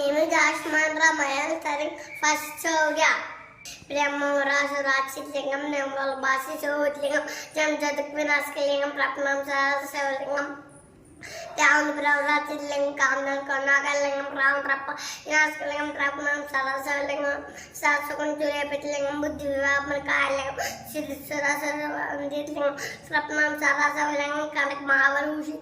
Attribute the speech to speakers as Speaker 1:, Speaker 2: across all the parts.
Speaker 1: ini jas mantra mayang daring fast show ya, prema rasa rachit lingam basi show lingam. Jam jadik penas kelingam prapnam salah sewa lingam, taun prawa rachit lingam kandang kana kelingam prawa prapa penas kelingam prapnam saat sukun culep itu lingam but diwab mereka lingam. Sidurasa di lingam prapnam salah sewa lingam karena mahal rusit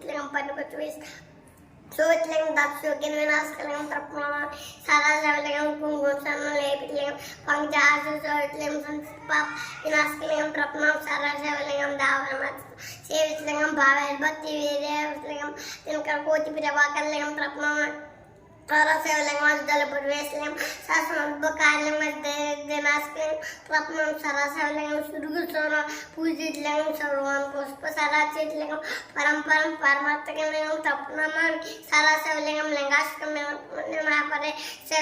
Speaker 1: ചോറ്റിലേക്കും ദക്ഷോക്കിനും നാസ്കലേക്കും തൃപ്പണം സദാശവലേക്കും കുങ്കുമം ലേപിലേക്കും പങ്കാശ ചോറ്റിലേക്കും വിനാസ്കലേക്കും തൃപ്പണം സദാശവലേക്കും ദാവനം സേവിച്ചിലേക്കും ഭാവ ഭക്തി വീരേകം തിനക്കൽ കൂത്തി പ്രഭാകരലേക്കും തൃപ്പണം సరశివలింగం అజ్జల పుర్వేశలింగం సస్మద్భకారలింగం వినాశకలింగం ప్రపణం సరశివలింగం సుడుగు సోన పూజితలింగం సర్వం పుష్ప సరాచితలింగం పరంపరం పరమాత్మలింగం తప్పునమామి సరశివలింగం లింగాష్టకం పరే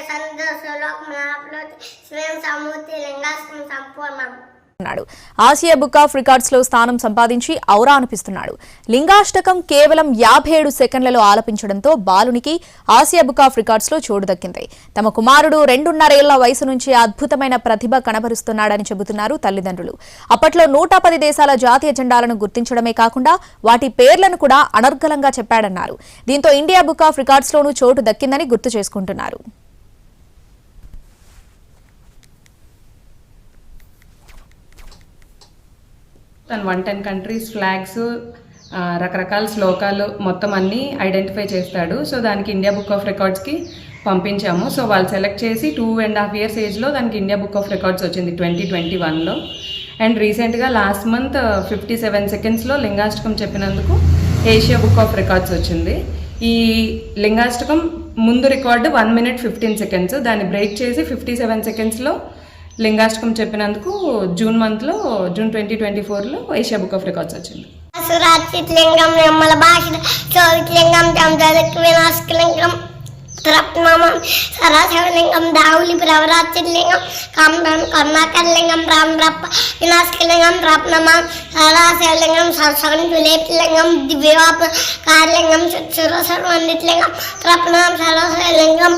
Speaker 1: సందోషలోక మహాప్లోతి స్వయం సమూర్తి లింగాష్టకం సంపూర్ణం
Speaker 2: అన్నాడు ఆసియా బుక్ ఆఫ్ రికార్డ్స్లో స్థానం సంపాదించి ఔరా అనిపిస్తున్నాడు. లింగాష్టకం కేవలం యాభై ఏడు సెకండ్లలో ఆలపించడంతో బాలునికి ఆసియా బుక్ ఆఫ్ రికార్డ్స్లో చోటు దక్కింది. తమ కుమారుడు రెండున్నరేళ్ళ వయసు నుంచి అద్భుతమైన ప్రతిభ కనబరుస్తున్నాడని చెబుతున్నారు తల్లిదండ్రులు. అప్పట్లో నూట పది దేశాల జాతీయ జెండాలను గుర్తించడమే కాకుండా వాటి పేర్లను కూడా అనర్గళంగా చెప్పాడన్నారు. దీంతో ఇండియా బుక్ ఆఫ్ రికార్డ్స్ లోనూ చోటు దక్కిందని గుర్తు చేసుకుంటున్నారు.
Speaker 3: తను వన్ టెన్ కంట్రీస్ ఫ్లాగ్స్ రకరకాల శ్లోకాలు మొత్తం అన్నీ ఐడెంటిఫై చేస్తాడు. సో దానికి ఇండియా బుక్ ఆఫ్ రికార్డ్స్కి పంపించాము. సో వాళ్ళు సెలెక్ట్ చేసి టూ అండ్ హాఫ్ ఇయర్స్ ఏజ్లో దానికి ఇండియా బుక్ ఆఫ్ రికార్డ్స్ వచ్చింది ట్వంటీ ట్వంటీ వన్లో అండ్ రీసెంట్గా లాస్ట్ మంత్ ఫిఫ్టీ సెవెన్ సెకండ్స్లో లింగాష్టకం చెప్పినందుకు ఏషియా బుక్ ఆఫ్ రికార్డ్స్ వచ్చింది. ఈ లింగాష్టకం ముందు record one minute fifteen seconds దాన్ని బ్రేక్ చేసి ఫిఫ్టీ సెవెన్ సెకండ్స్లో లింగాష్టకం చెప్పినందుకు జూన్ మంత్లో జూన్ ట్వంటీ ట్వంటీ ఫోర్లో ఏషియా బుక్ ఆఫ్ రికార్డ్స్ వచ్చింది.
Speaker 1: సురాచితలింగం నిర్మల భాష చౌరికలింగం జమజలక్ వినాశకలింగం రత్నమం సరాశివలింగం దావులి ప్రవరాచిలింగం కాంబం కర్ణాకరలింగం రామరప్ప వినాశకలింగం రత్నమం సరాశివలింగం సరసరం జులేపిలింగం దివ్యవాప కార్లింగం సురసర్వందితలింగం రత్నం సరస్వలింగం